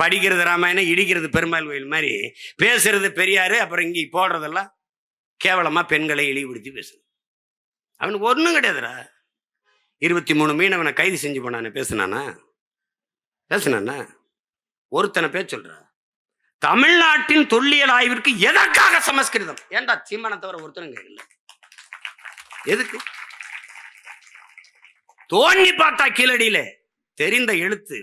படிக்கிறது ராமாயணம் இடிக்கிறது பெருமாள் கோயில் மாதிரி பேசுறது பெரியாரு அப்புறம் இங்கே போடுறதெல்லாம் கேவலமா பெண்களை இழிவுபடுத்தி பேசுது அவனுக்கு ஒன்றும் கிடையாதுடா. இருபத்தி மூணு மீனவனை கைது செஞ்சு போனானே பேசுனானா? பேசுனானா? ஒருத்தனை பேர் சொல்றா தமிழ்நாட்டின் தொல்லியல் ஆய்விற்கு எதற்காக சமஸ்கிருதம்? ஏன்டா சீமானை தவிர ஒருத்தரும் கேட்கல எதுக்கு? தோண்டி பார்த்தா கீழடியில தெரிந்த எழுத்து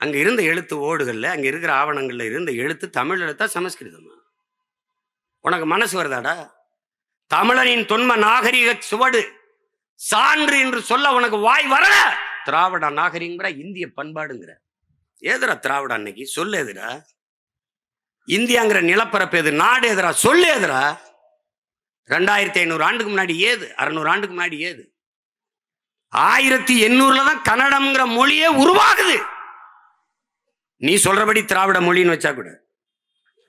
அங்கே இருந்த எழுத்து ஓடுகளில் அங்கே இருக்கிற ஆவணங்களில் இருந்த எழுத்து தமிழ் எழுத்தா சமஸ்கிருதமா? உனக்கு மனசு வருதாடா? தமிழனின் தொன்ம நாகரிக சுவடு சான்று என்று சொல்ல உனக்கு வாய் வரல? திராவிட நாகரிகங்கிற இந்திய பண்பாடுங்கிற. ஏதுடா திராவிட அன்னைக்கு? சொல்லு எதுரா இந்தியாங்கிற நிலப்பரப்பு எது? நாடு எதுடா? சொல்லு எதுரா ரெண்டாயிரத்தி ஐநூறு ஆண்டுக்கு முன்னாடி ஏது? அறுநூறு ஆண்டுக்கு முன்னாடி ஏது? ஆயிரத்தி எண்ணூறுல தான் கன்னடம்ங்கிற மொழியே உருவாகுது. நீ சொல்றபடி திராவிட மொழின்னு வச்சா கூட.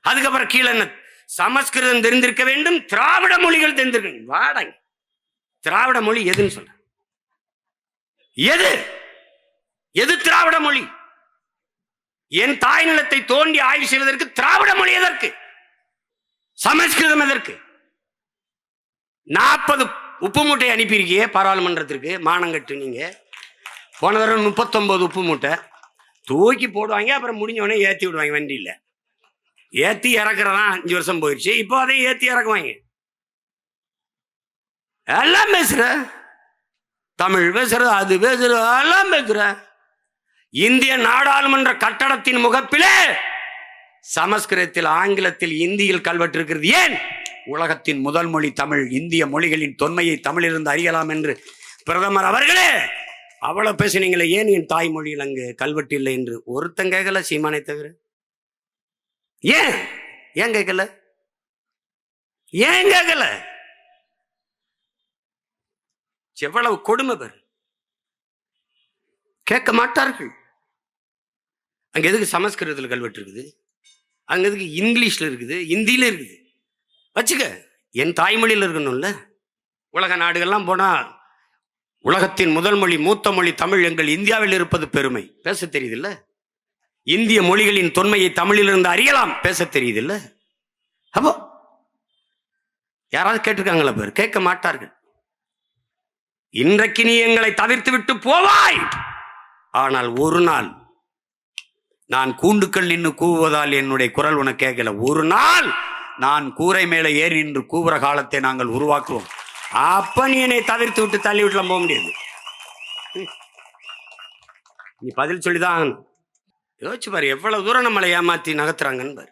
அதுக்கப்புறம் கீழே என்ன? சமஸ்கிருதம் தெரிந்திருக்க வேண்டும் திராவிட மொழிகள் தெரிந்திருக்க வேண்டும். திராவிட மொழி எதுன்னு சொல்ற? எது? எது திராவிட மொழி? என் தாய் நிலத்தை தோண்டி ஆய்வு செய்வதற்கு திராவிட மொழி எதற்கு? சமஸ்கிருதம் எதற்கு? நாற்பது உப்பு மூட்டை அனுப்பியிருக்கியே பாராளுமன்றத்திற்கு மானங்கட்டு நீங்க. போன தடவை முப்பத்தொன்பது உப்பு மூட்டை. தூக்கி போடுவாங்க அப்புறம் முடிஞ்ச உடனே விடுவாங்க வண்டியில். ஏற்றி இறக்குறதா அஞ்சு வருஷம் போயிடுச்சு இப்போ அதையும் ஏற்றி இறக்குவாங்க. எல்லாம் பேசுற? தமிழ் பேசுற அது பேசுற எல்லாம் பேசுற. இந்திய நாடாளுமன்ற கட்டடத்தின் முகப்பிலே சமஸ்கிருதத்தில் ஆங்கிலத்தில் இந்தியில் கல்வெட்டு இருக்கிறது ஏன்? உலகத்தின் முதல் மொழி தமிழ் இந்திய மொழிகளின் தொன்மையை தமிழிலிருந்து அறியலாம் என்று பிரதமர் அவர்களே அவ்வளோ பேசுனீங்களே ஏன் என் தாய்மொழியில் அங்கு கல்வெட்டு இல்லை என்று ஒருத்தன் கேட்கல சீமானை தவிர? ஏன்? ஏன் கேட்கல? ஏன் கேட்கல? எவ்வளவு கொடுமை பெரு. கேட்க மாட்டார்கள். அங்க எதுக்கு சமஸ்கிருதத்தில் கல்வெட்டு இருக்குது? அங்க எதுக்கு இங்கிலீஷ்ல இருக்குது? ஹிந்தியில இருக்குது. வச்சுக்க என் தாய்மொழியில் இருக்கணும்ல. உலக நாடுகள்லாம் போனால் உலகத்தின் முதல் மொழி மூத்த மொழி தமிழ் எங்கள் இந்தியாவில் இருப்பது பெருமை. பேச தெரியுதுல்ல? இந்திய மொழிகளின் தொன்மையை தமிழிலிருந்து அறியலாம். பேச தெரியுதுல்ல? அப்போ யாராவது கேட்டிருக்காங்களா பேர்? கேட்க மாட்டார்கள். இன்றைக்கு நீ எங்களை தவிர்த்து விட்டு போவாய்! ஆனால் ஒரு நாள் நான் கூண்டுக்கள் நின்று கூவுவதால் என்னுடைய குரல் உனக்கு கேட்கல. ஒரு நாள் நான் கூரை மேலே ஏறி நின்று கூவுற காலத்தை நாங்கள் உருவாக்குவோம். அப்ப நீ என்னை தவிர்த்து விட்டு தள்ளி விட்டுலாம் போக முடியாது ம். நீ பதில் சொல்லிதான் ஆகணும். யோசிச்சு பாரு எவ்வளவு தூரம் நம்மளை ஏமாத்தி நகர்த்துறாங்கன்னு பாரு